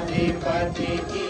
वीरदुतगणसेनाधिपतिः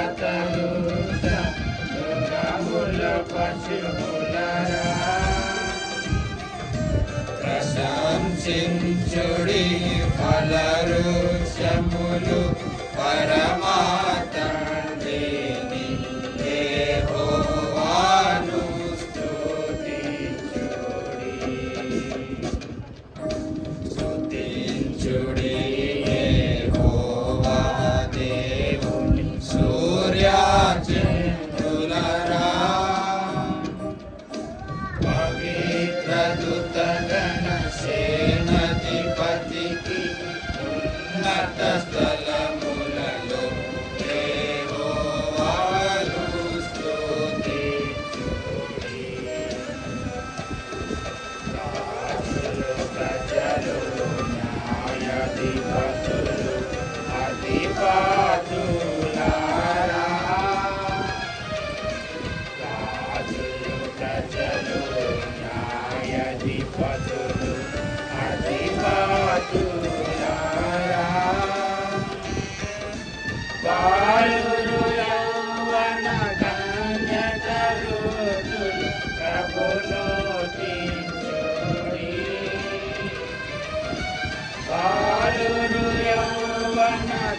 పతరుత దుర్గముల పశువుల ప్రశంసించుడి ఫలరుషములు పరమాతమ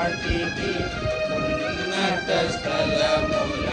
ವಾಟಿಕೆ ಉನ್ನತ ಸ್ಥಲ ಮೂಲ